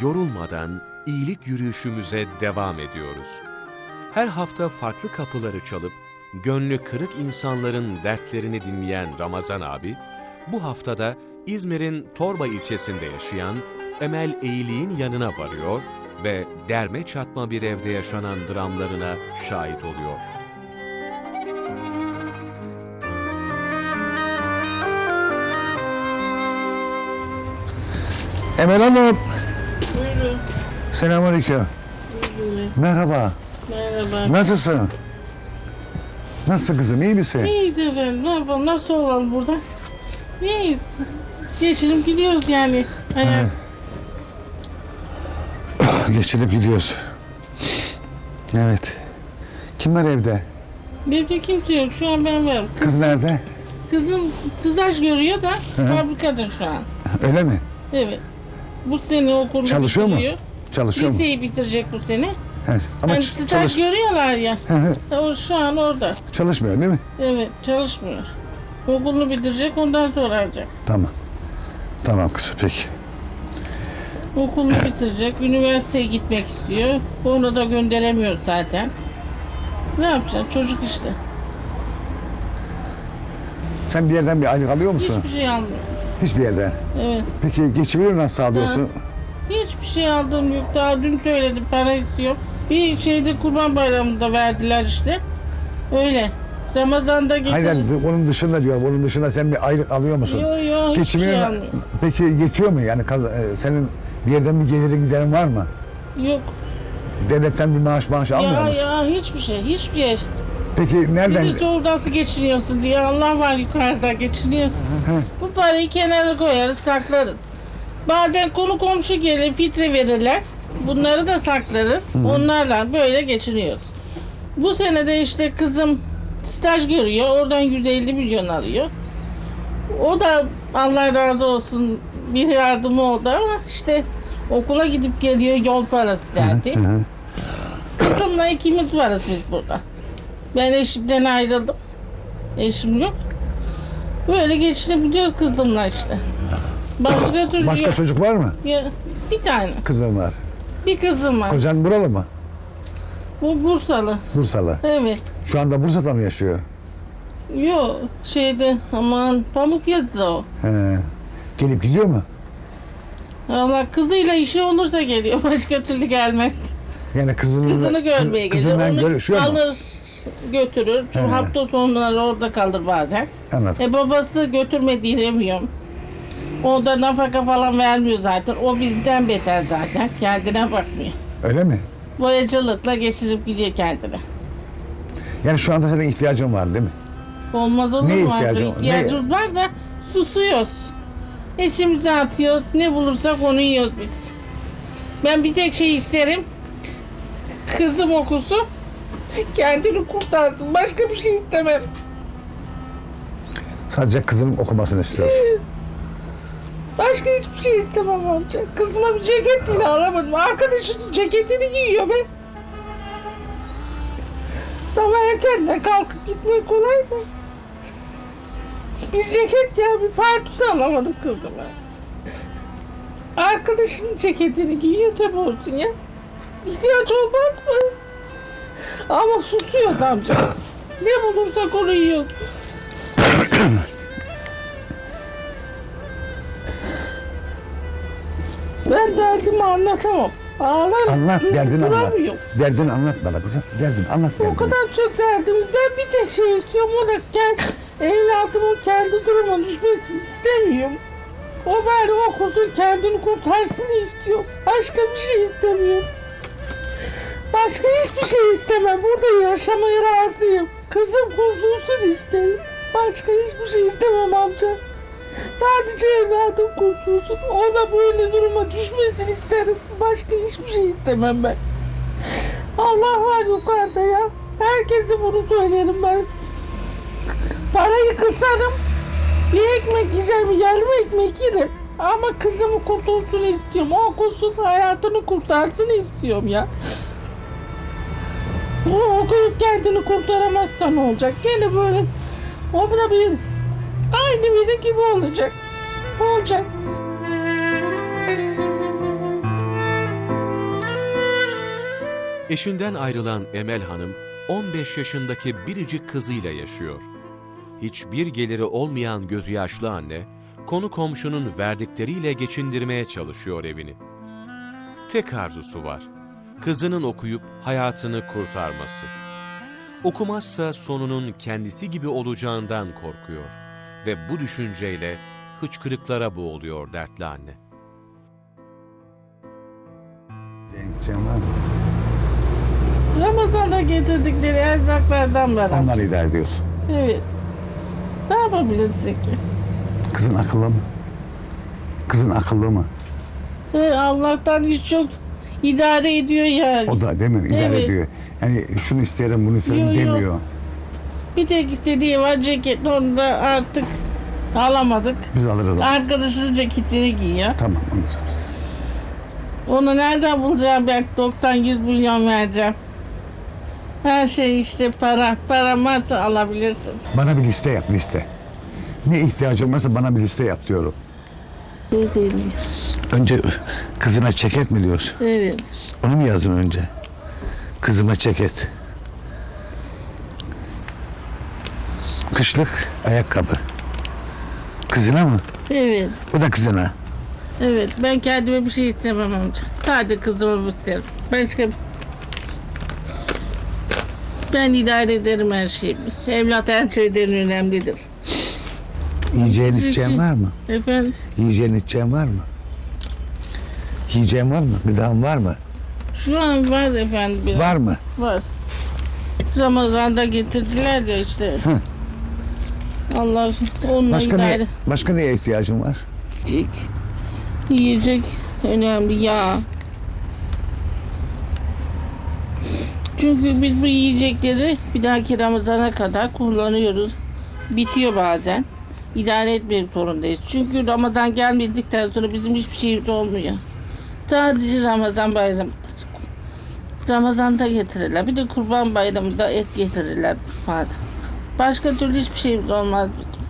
yorulmadan iyilik yürüyüşümüze devam ediyoruz. Her hafta farklı kapıları çalıp gönlü kırık insanların dertlerini dinleyen Ramazan abi, bu haftada İzmir'in Torba ilçesinde yaşayan Emel Eğilik'in yanına varıyor ve derme çatma bir evde yaşanan dramlarına şahit oluyor. Emel Hanım. Selamünaleyküm. Merhaba. Merhaba. Nasılsın? Nasılsın kızım? iyi misin? İyiyiz efendim. Ne yapalım? Nasıl olalım burada? İyiyiz. Geçinip gidiyoruz yani. Hayat. Geçirip gidiyoruz. Evet. Kim var evde? Bir de kimse yok. Şu an ben varım. Kız nerede? Kızım staj görüyor da fabrikada şu an. Öyle mi? Evet. Bu sene okulunu Çalışıyor mu? bitiriyor. Çalışıyor mu? Liseyi bitirecek bu sene. He, Ama Hani ç- staj çalış görüyorlar ya. Hı. O şu an orada. çalışmıyor değil mi? Evet çalışmıyor. Okulunu bitirecek ondan sonra alacak. Tamam. Tamam kızım peki. Okulunu bitirecek, üniversiteye gitmek istiyor. Onu da gönderemiyor zaten. Ne yapacaksın? Çocuk işte. Sen bir yerden bir aylık alıyor musun? Hiçbir şey almıyor. Hiçbir yerden. Evet. Peki geçimini nasıl sağlıyorsun? Şey aldığım yok. Daha dün söyledim para istiyorum. Bir şeyde kurban bayramında verdiler işte. Öyle. Ramazan'da Hayır, getiririz. hayır onun dışında diyorum. Onun dışında sen bir aylık alıyor musun? Yok yok hiçbir Geçimini şey peki yetiyor mu? Yani kaz- e, senin bir yerden bir gelirin giderin var mı? Yok. Devletten bir maaş maaş almıyor Ya musun? ya hiçbir şey. Hiçbir yer. Peki nereden? Birisi orada nasıl geçiniyorsun diye Allah var yukarıda geçiniyorsun. Bu parayı kenara koyarız saklarız. Bazen konu komşu gelir fitre verirler. Bunları da saklarız. Onlarla böyle geçiniyoruz. Bu sene de işte kızım staj görüyor. Oradan 150 milyon alıyor. O da Allah razı olsun bir yardımı oldu ama işte okula gidip geliyor yol parası derdi. Kızımla ikimiz varız biz burada. Ben eşimden ayrıldım. Eşim yok. Böyle geçinebiliyoruz kızımla işte. Başka türlü Başka yok. çocuk var mı? Ya, bir tane. Kızın var. Bir kızım var. Kocan buralı mı? Bu Bursalı. Bursalı. Evet. Şu anda Bursa'da mı yaşıyor? Yok şeyde aman pamuk yazılı o. He. Gelip gidiyor mu? Ama kızıyla işi olursa geliyor. Başka türlü gelmez. Yani kızını, Kızını görmeye kız- geliyor. Kızından Onu görüşüyor mu? alır götürür. Çünkü hafta sonları orada kalır bazen. Anladım. E babası götürme diyemiyorum. O da nafaka falan vermiyor zaten. O bizden beter zaten. Kendine bakmıyor. Öyle mi? Boyacılıkla geçirip gidiyor kendine. Yani şu anda senin ihtiyacın var değil mi? Olmaz olur Ne mu? ihtiyacı var? İhtiyacımız var da susuyoruz. İçimize atıyoruz. Ne bulursak onu yiyoruz biz. Ben bir tek şey isterim. Kızım okusun. Kendini kurtarsın. Başka bir şey istemem. Sadece kızının okumasını istiyorsun. Başka hiçbir şey istemem amca. Kızıma bir ceket bile alamadım. Arkadaşının ceketini giyiyor ben. Sabah erkenden kalkıp gitmek kolay mı? Bir ceket ya bir partüs alamadım kızıma. Arkadaşının ceketini giyiyor tabi olsun ya. İhtiyaç olmaz mı? Ama susuyor amca. Ne bulursak onu yiyor. Ben derdimi anlatamam. Ağlarım. Anlat, derdini anlat. Derdini anlat bana kızım. Derdini anlat O derdini. kadar çok derdimiz. Ben bir tek şey istiyorum. O da kendi, evladımın kendi duruma düşmesini istemiyorum. O bari okusun kendini kurtarsın istiyorum. Başka bir şey istemiyorum. Başka hiçbir şey istemem. Burada yaşamaya razıyım. Kızım kurtulsun isterim. Başka hiçbir şey istemem amca. Sadece evladım kurtulsun. O da böyle duruma düşmesin isterim. Başka hiçbir şey istemem ben. Allah var yukarıda ya. Herkese bunu söylerim ben. Parayı kısarım. Bir ekmek yiyeceğim, yarım ekmek yerim. Ama kızımı kurtulsun istiyorum. Okusun, hayatını kurtarsın istiyorum ya. O okuyup kendini kurtaramazsa ne olacak? Gene böyle o da bir Aynı benim gibi olacak. Olacak. Eşinden ayrılan Emel Hanım 15 yaşındaki biricik kızıyla yaşıyor. Hiçbir geliri olmayan gözü yaşlı anne, konu komşunun verdikleriyle geçindirmeye çalışıyor evini. Tek arzusu var, kızının okuyup hayatını kurtarması. Okumazsa sonunun kendisi gibi olacağından korkuyor ve bu düşünceyle hıçkırıklara boğuluyor dertli anne. Cenk, Cem var mı? Ramazan'da getirdikleri erzaklardan bana. Onları idare ediyorsun. Evet. Ne yapabilirsin ki? Kızın akıllı mı? Kızın akıllı mı? Ee, Allah'tan hiç çok idare ediyor yani. O da değil mi? İdare Evet. ediyor. Yani şunu isterim bunu isterim Yok, yok. demiyor. Bir tek istediği var ceket. Onu da artık alamadık. Biz alırız. Arkadaşının ceketini giyiyor. Tamam alırız. Onu nereden bulacağım ben 90-100 milyon vereceğim. Her şey işte para. Para varsa alabilirsin. Bana bir liste yap liste. Ne ihtiyacın varsa bana bir liste yap diyorum. Önce kızına ceket mi diyorsun? Evet. Onu mu yazdın önce? Kızıma ceket. Kışlık ayakkabı. Kızına mı? Evet. O da kızına. Evet. Ben kendime bir şey istemem amca. Sadece kızımı isterim. Başka bir... Ben idare ederim her şeyi. Evlat her şeyden önemlidir. Yiyeceğin içeceğin var mı? Efendim Yiyeceğin içeceğin var mı? Yiyeceğin var mı? Gıdan var mı? şu an var efendim biraz. Var mı? Var. Ramazan'da getirdiler ya işte. Hı. Allah onunla Başka idare ne? Başka neye ihtiyacın var? edecek. Yiyecek önemli yağ. Çünkü biz bu yiyecekleri bir dahaki Ramazan'a kadar kullanıyoruz. Bitiyor bazen. İdare etmek zorundayız. Çünkü Ramazan gelmedikten sonra bizim hiçbir şeyimiz olmuyor. Sadece Ramazan bayramı. Ramazan'da getirirler. Bir de Kurban Bayramı'nda et getirirler madem. Başka türlü hiçbir şeyimiz olmaz bizim.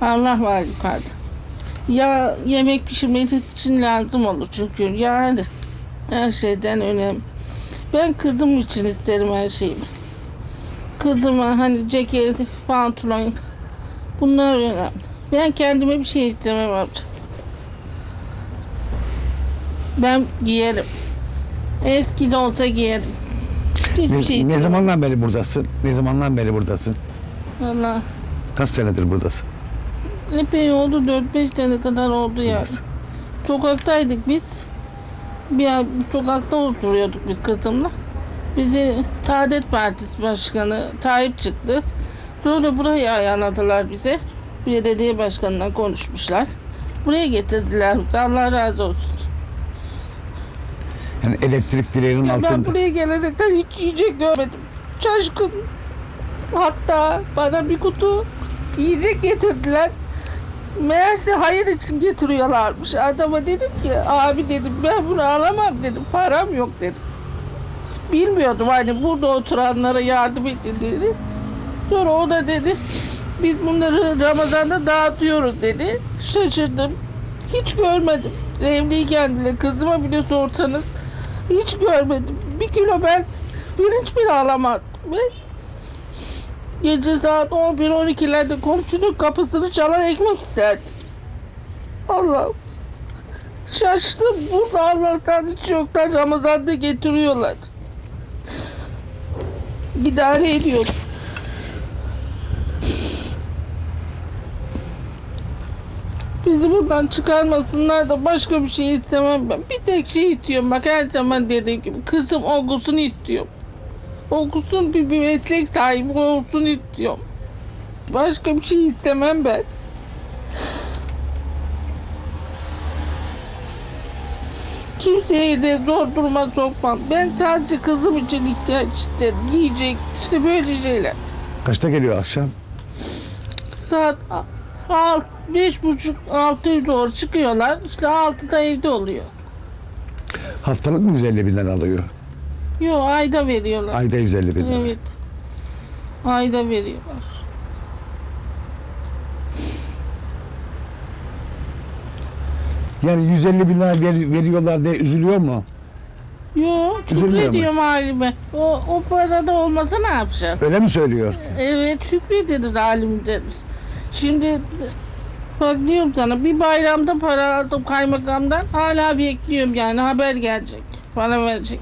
Allah var yukarıda. Ya yemek pişirmek için lazım olur çünkü yani her şeyden önemli. Ben kızım için isterim her şeyi. Kızıma hani ceket, pantolon bunlar önemli. Ben kendime bir şey istemem amca. Ben giyerim. Eski de olsa giyerim. Hiçbir Ne, şey ne istemem. zamandan beri buradasın? Ne zamandan beri buradasın? Valla Kaç senedir buradasın? epey oldu 4-5 sene kadar oldu yani. Buradasın. Sokaktaydık biz. Bir ay sokakta oturuyorduk biz kızımla. Bizi Saadet Partisi Başkanı Tayyip çıktı. Sonra burayı ayarladılar bize. Belediye başkanından konuşmuşlar. Buraya getirdiler bizi. Allah razı olsun. Yani elektrik direğinin Ya ben altında. buraya gelene kadar hiç yiyecek görmedim. Şaşkın. Hatta bana bir kutu yiyecek getirdiler. Meğerse hayır için getiriyorlarmış. Adama dedim ki abi dedim ben bunu alamam dedim. Param yok dedim. Bilmiyordum hani burada oturanlara yardım edildiğini. Sonra o da dedi biz bunları Ramazan'da dağıtıyoruz dedi. Şaşırdım. Hiç görmedim. Evliyken bile kızıma bile sorsanız hiç görmedim. Bir kilo ben pirinç bile alamadım. Ve gece saat 11-12'lerde komşunun kapısını çalar ekmek isterdim. Allah'ım. Şaştım. Burada Allah'tan hiç yoktan Ramazan'da getiriyorlar. İdare ediyorum. Bizi buradan çıkarmasınlar da başka bir şey istemem ben. Bir tek şey istiyorum. Bak her zaman dediğim gibi kızım okusun istiyorum. Okusun bir, bir meslek sahibi olsun istiyorum. Başka bir şey istemem ben. Kimseye de zor duruma sokmam. Ben sadece kızım için ihtiyaç isterim. Yiyecek işte böyle şeyler. Kaçta geliyor akşam? Saat alt, beş buçuk altıya doğru çıkıyorlar. İşte altıda evde oluyor. Haftalık mı 150 bin lira alıyor? Yok ayda veriyorlar. Ayda 150 bin lira. Evet. Ayda veriyorlar. Yani 150 bin lira ver- veriyorlar diye üzülüyor mu? Yok Üzülmüyor mu? şükrediyorum halime. O, o parada olmasa ne yapacağız? Öyle mi söylüyor? Evet şükrederiz halimize biz. Şimdi bak diyorum sana bir bayramda para aldım kaymakamdan. Hala bekliyorum yani haber gelecek. Para verecek.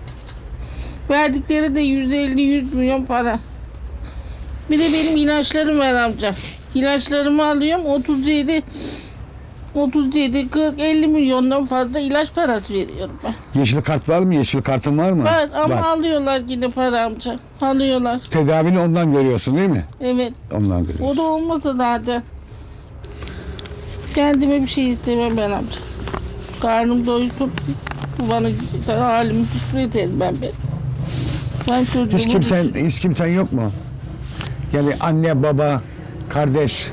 Verdikleri de 150-100 milyon para. Bir de benim ilaçlarım var amca. İlaçlarımı alıyorum 37 37 40 50 milyondan fazla ilaç parası veriyorum ben. Yeşil kart var mı? Yeşil kartın var mı? Var ama alıyorlar yine para amca. Alıyorlar. Tedavini ondan görüyorsun değil mi? Evet. Ondan O görüyorsun. da olmasa zaten. Kendime bir şey istemem ben amca. Karnım doysun. Bana halimi düşkün ederim ben ben. Ben çocuğumu Hiç kimsen, hiç kimsen yok mu? Yani anne, baba, kardeş.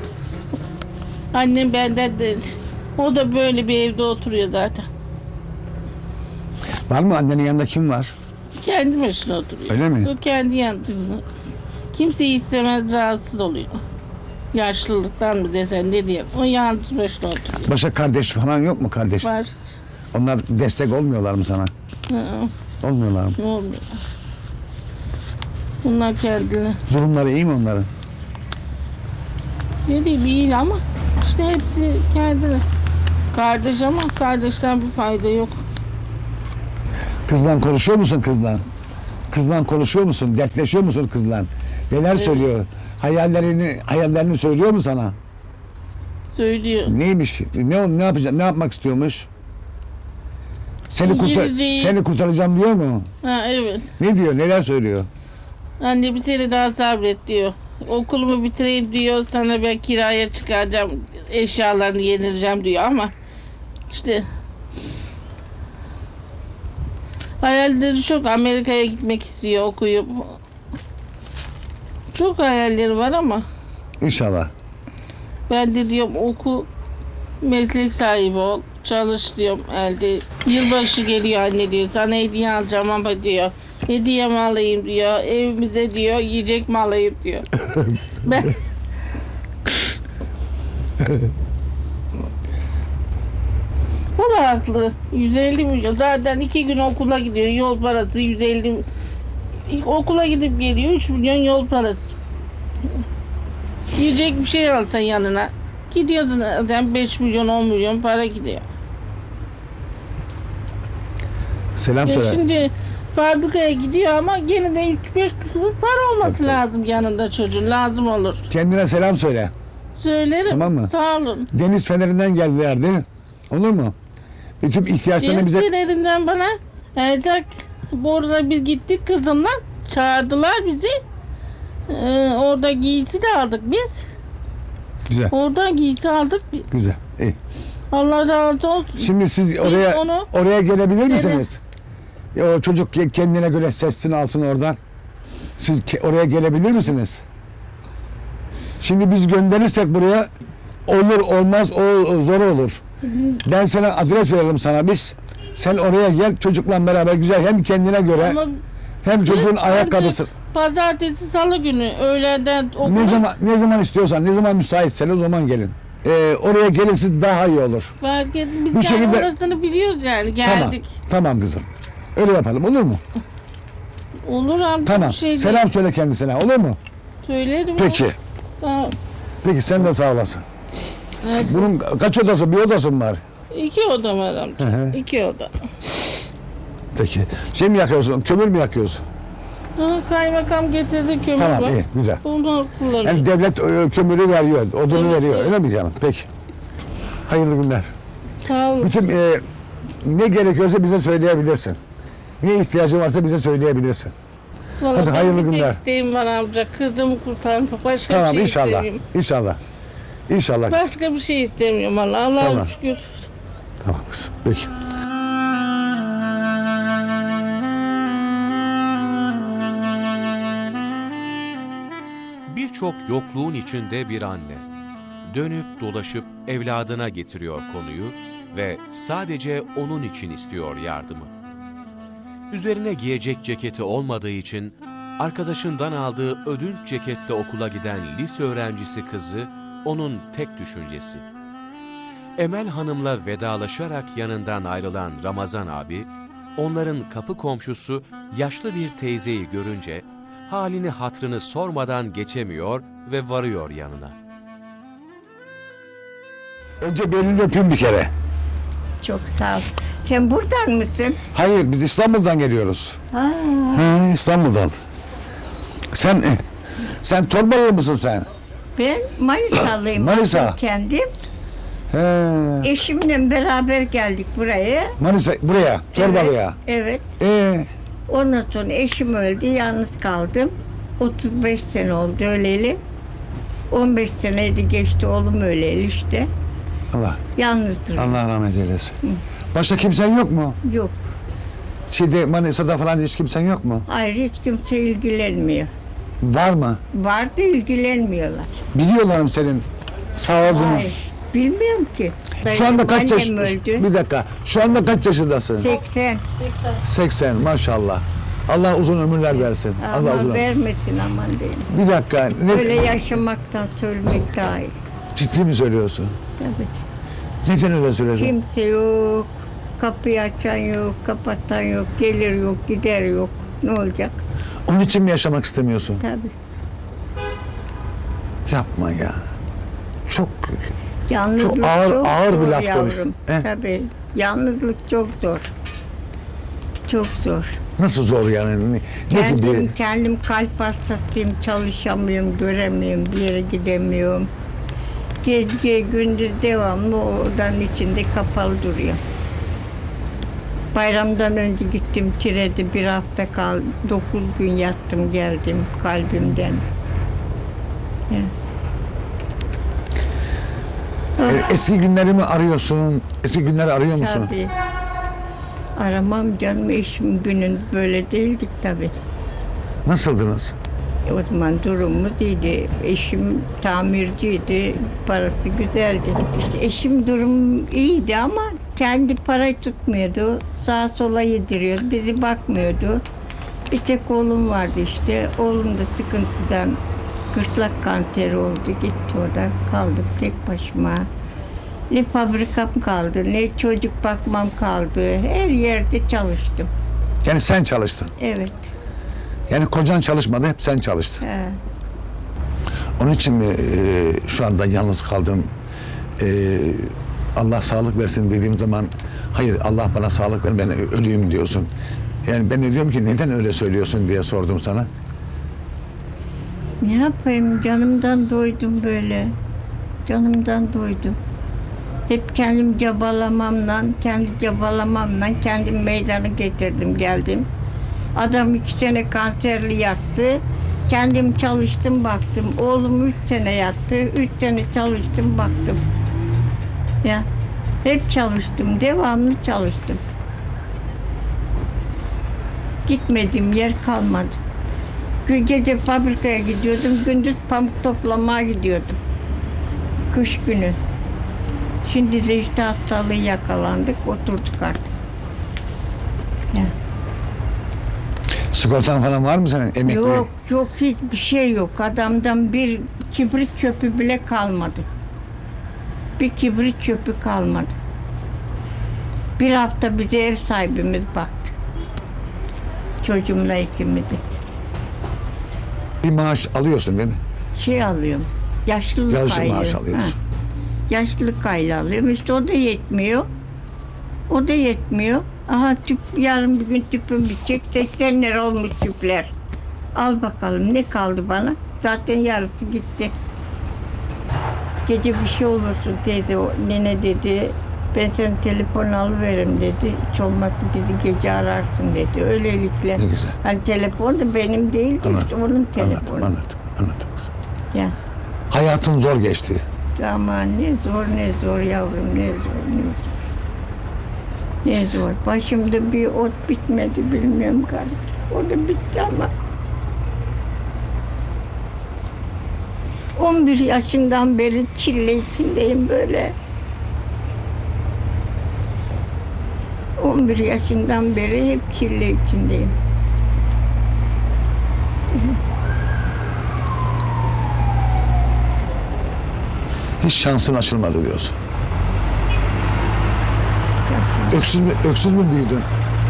Annem benden de o da böyle bir evde oturuyor zaten. Var mı annenin yanında kim var? Kendi başına oturuyor. Öyle mi? O kendi yanında. Kimseyi istemez rahatsız oluyor. Yaşlılıktan mı desen ne diye. O yalnız başına oturuyor. Başka kardeş falan yok mu kardeş? Var. Onlar destek olmuyorlar mı sana? Hı, Olmuyorlar mı? olmuyor. Bunlar kendine. Durumları iyi mi onların? Ne diyeyim iyi ama işte hepsi kendine. Kardeş ama kardeşten bir fayda yok. Kızla konuşuyor musun kızla? Kızla konuşuyor musun? Dertleşiyor musun kızla? Neler Evet. söylüyor? Hayallerini hayallerini söylüyor mu sana? Söylüyor. Neymiş? Ne ne yapacak? Ne yapmak istiyormuş? Seni kurtar seni kurtaracağım diyor mu? Ha evet. Ne diyor? Neler söylüyor? Anne bir sene daha sabret diyor. Okulumu bitireyim diyor. Sana ben kiraya çıkaracağım. Eşyalarını yenileceğim diyor ama işte hayalleri çok. Amerika'ya gitmek istiyor okuyup. Çok hayalleri var ama İnşallah. ben de diyorum oku meslek sahibi ol. Çalış diyorum elde. Yılbaşı geliyor anne diyor. Sana hediye alacağım ama diyor. Hediye mi alayım diyor. Evimize diyor. Yiyecek mi alayım diyor. ben O da haklı. 150 milyon. Zaten iki gün okula gidiyor. Yol parası 150 İlk okula gidip geliyor 3 milyon yol parası. Yiyecek bir şey alsan yanına. Gidiyorsun zaten 5 milyon 10 milyon para gidiyor. Selam söyle. şimdi fabrikaya gidiyor ama gene de 3-5 kuruş para olması tabii. lazım yanında çocuğun. Lazım olur. Kendine selam söyle. Söylerim. Tamam mı? Sağ olun. Deniz fenerinden geldilerdi. Olur mu? Bütün ihtiyaçlarını Deniz bize Fener'inden bana erzak bu arada biz gittik kızımla çağırdılar bizi. Ee, orada giysi de aldık biz. güzel. Oradan giysi aldık. Güzel. İyi. Allah razı olsun. Şimdi siz oraya onu- oraya gelebilir misiniz? Ya o çocuk ke- kendine göre sesini alsın oradan. Siz ke- oraya gelebilir misiniz? Şimdi biz gönderirsek buraya olur olmaz o o zor olur. Ben sana adres verelim sana biz. Sen oraya gel çocukla beraber güzel hem kendine göre Ama hem çocuğun ayakkabısı. Pazartesi, salı günü öğleden okula Ne zaman ne zaman istiyorsan, ne zaman müsaitsen o zaman gelin. Ee, oraya gelirse daha iyi olur. fark et. Biz Bu yani şekilde- orasını biliyoruz yani geldik. Tamam. Tamam kızım. Öyle yapalım olur mu? Olur amca Tamam. bir şey değil. Selam söyle kendisine olur mu? Söylerim. Peki. Tamam. Peki sen de sağ olasın. Evet. Bunun kaç odası? Bir odası mı var? İki oda var amca. İki oda. Peki. Şey mi yakıyorsun? Kömür mü yakıyorsun? Ha, kaymakam getirdi kömür Tamam var. iyi güzel. Bunu kullanıyor. Yani devlet e, kömürü veriyor, odunu Evet, veriyor. evet. Öyle mi canım? Peki. Hayırlı günler. Sağ olun. Bütün e, ne gerekiyorsa bize söyleyebilirsin. Ne ihtiyacın varsa bize söyleyebilirsin. Vallahi hadi benim hayırlı bir tek günler. isteğim var amca. Kızımı kurtarmak. Başka bir Tamam şey inşallah. istemiyorum. İnşallah. İnşallah. kızım. Başka bir şey istemiyorum Allah. Allah'a Tamam. şükür. Tamam kızım. Peki. Birçok yokluğun içinde bir anne. Dönüp dolaşıp evladına getiriyor konuyu ve sadece onun için istiyor yardımı. Üzerine giyecek ceketi olmadığı için arkadaşından aldığı ödünç ceketle okula giden lise öğrencisi kızı onun tek düşüncesi. Emel Hanım'la vedalaşarak yanından ayrılan Ramazan abi, onların kapı komşusu yaşlı bir teyzeyi görünce halini hatrını sormadan geçemiyor ve varıyor yanına. Önce belini öpeyim bir kere. Çok sağ ol. Sen buradan mısın? Hayır biz İstanbul'dan geliyoruz. Ha, He, İstanbul'dan. Sen sen Torbalı mısın sen? Ben Manisalıyım. Manisa. Kendim. He. Eşimle beraber geldik buraya. Manisa buraya, Torbalı'ya. Evet. Ee, Ondan sonra eşim öldü. Yalnız kaldım. 35 sene oldu öleli. 15 seneydi geçti oğlum öleli işte. Allah Yalnız duruyorum. Allah rahmet eylesin. Başka kimsen yok mu? Yok. Şeyde Manisa'da falan hiç kimsen yok mu? Hayır hiç kimse ilgilenmiyor. Var mı? Vardı ilgilenmiyorlar. Biliyorlar mı senin sağ olduğunu? Hayır. Bilmiyorum ki. Şu anda kaç yaş? Annem öldü. Bir dakika. Şu anda kaç yaşındasın? 80. 80 maşallah. Allah uzun ömürler versin. Allah uzun Ama ömür. vermesin aman diyeyim. Bir dakika. Ne, Böyle yaşamaktan söylemek daha iyi. ciddi mi söylüyorsun? Tabii. Neden öyle söyledin? Kimse yok. Kapıyı açan yok, kapatan yok, gelir yok, gider yok. Ne olacak? Onun için mi yaşamak istemiyorsun? Tabii. Yapma ya. Çok Yalnızlık Çok ağır- ağır bir zor laf yavrum. konuştun, he? Tabii. Yalnızlık çok zor. Çok zor. nasıl zor yani? Ne, Kendim, gibi? kendim kalp hastasıyım, çalışamıyorum, göremiyorum, bir yere gidemiyorum. Gece gündüz devamlı odanın içinde kapalı duruyor. Bayramdan önce gittim Tire'de bir hafta kal, dokuz gün yattım geldim kalbimden. Ya. E, Eski günlerimi arıyorsun. Eski günleri arıyor musun? Tabii. Aramam canım eşim günün böyle değildik tabii. Nasıldınız? E, O zaman durumumuz iyiydi. Eşim tamirciydi, parası güzeldi. İşte eşim durum iyiydi ama kendi parayı tutmuyordu. Sağa sola yediriyordu, bizi bakmıyordu. Bir tek oğlum vardı işte. Oğlum da sıkıntıdan gırtlak kanseri oldu. Gitti orada. Kaldım tek başıma. Ne fabrikam kaldı, ne çocuk bakmam kaldı. Her yerde çalıştım. Yani sen çalıştın. Evet. Yani kocan çalışmadı, hep sen çalıştın. He. Onun için mi e, şu anda yalnız kaldım? E, Allah sağlık versin dediğim zaman hayır Allah bana sağlık ver ben ölüyüm diyorsun. Yani ben de diyorum ki neden öyle söylüyorsun diye sordum sana. Ne yapayım canımdan doydum böyle. Canımdan doydum. Hep kendim cabalamamla, kendi cabalamamla kendim meydana getirdim geldim. Adam iki sene kanserli yattı. Kendim çalıştım baktım. Oğlum üç sene yattı. Üç sene çalıştım baktım. Ya hep çalıştım. Devamlı çalıştım. Gitmediğim yer kalmadı. Gün Gece fabrikaya gidiyordum, gündüz pamuk toplamaya gidiyordum. Kış günü. Şimdi de işte hastalığı yakalandık, oturduk artık. Ya. Sigortan falan var mı senin emekli? Yok, yok hiçbir şey yok. Adamdan bir kibrit çöpü bile kalmadı. Bir kibrit çöpü kalmadı. Bir hafta bize ev sahibimiz baktı. Çocuğumla ikimizi. Bir maaş alıyorsun değil mi? şey alıyorum. Yaşlılık Yazıcı aylığı. maaş alıyorsun. Ha. Yaşlılık aylığı alıyorum. İşte o da yetmiyor. O da yetmiyor. Aha tüp, yarın bir gün tüpüm bitecek. 80 lira olmuş tüpler. Al bakalım ne kaldı bana? Zaten yarısı gitti. Gece bir şey olursun teyze, o nene dedi. Ben senin telefon alıveririm dedi. Hiç olmazsa bizi gece ararsın dedi. Öylelikle. Ne güzel. Hani telefon da benim değil de işte onun Anladım, telefonu. anladım, anladım. kızım. Ya. Hayatın zor geçti. Aman ne zor ne zor yavrum ne zor ne zor. Ne zor. Başımda bir ot bitmedi bilmiyorum kardeşim. O da bitti ama. 11 yaşından beri çile içindeyim böyle. 11 yaşından beri hep çile içindeyim. Hiç şansın açılmadı diyorsun. Öksüz mü, öksüz mü büyüdün?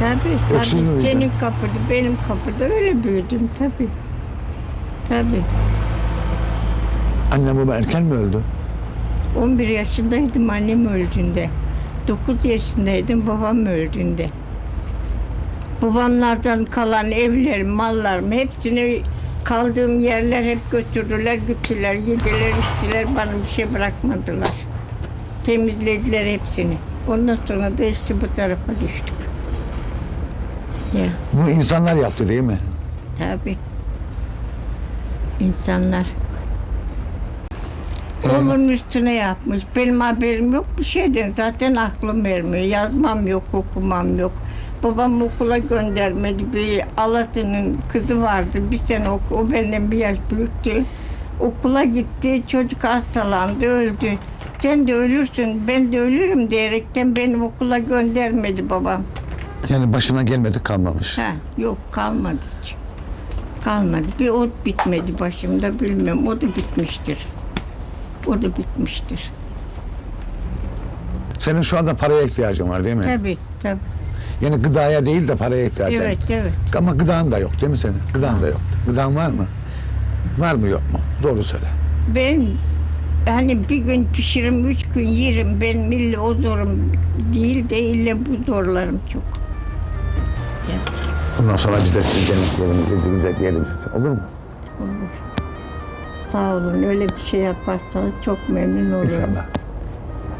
Tabii Öksüz tabii. müydün? Senin kapıda, benim kapıda öyle büyüdüm tabii. Tabii. Annem baba erken mi öldü? 11 yaşındaydım annem öldüğünde. 9 yaşındaydım babam öldüğünde. Babamlardan kalan evlerim, mallarım hepsini kaldığım yerler hep götürdüler, gittiler, yediler, içtiler, bana bir şey bırakmadılar. Temizlediler hepsini. Ondan sonra da işte bu tarafa düştük. Ya Bunu insanlar yaptı değil mi? tabii. İnsanlar. Oğlun üstüne yapmış. Benim haberim yok bir şeyden. Zaten aklım vermiyor. Yazmam yok, okumam yok. Babam okula göndermedi. Bir alasının kızı vardı. Bir sene oku. O benden bir yaş büyüktü. Okula gitti. Çocuk hastalandı, öldü. Sen de ölürsün, ben de ölürüm diyerekten beni okula göndermedi babam. Yani başına gelmedi kalmamış. Ha, yok kalmadı hiç. Kalmadı. Bir ot bitmedi başımda bilmem. O da bitmiştir. O da bitmiştir. Senin şu anda paraya ihtiyacın var değil mi? Tabii tabii. Yani gıdaya değil de paraya ihtiyacın. Evet evet. Ama gıdan da yok değil mi senin? Gıdan da yok. Gıdan var mı? Var mı yok mu? Doğru söyle. Ben hani bir gün pişiririm, üç gün yerim. Ben illa o zorum değil de illa bu zorlarım çok. Ondan sonra biz de sizin yemeklerinizi güzel yeriz. Olur mu? Olur. Sağ olun. Öyle bir şey yaparsanız çok memnun olurum. İnşallah.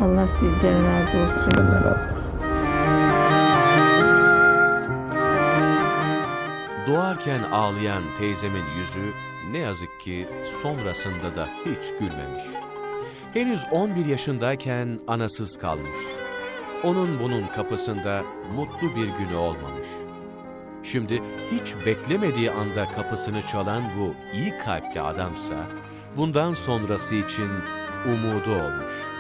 Allah sizden razı olsun. Sizden de razı olsun. Doğarken ağlayan teyzemin yüzü ne yazık ki sonrasında da hiç gülmemiş. Henüz 11 yaşındayken anasız kalmış. Onun bunun kapısında mutlu bir günü olmamış. Şimdi hiç beklemediği anda kapısını çalan bu iyi kalpli adamsa bundan sonrası için umudu olmuş.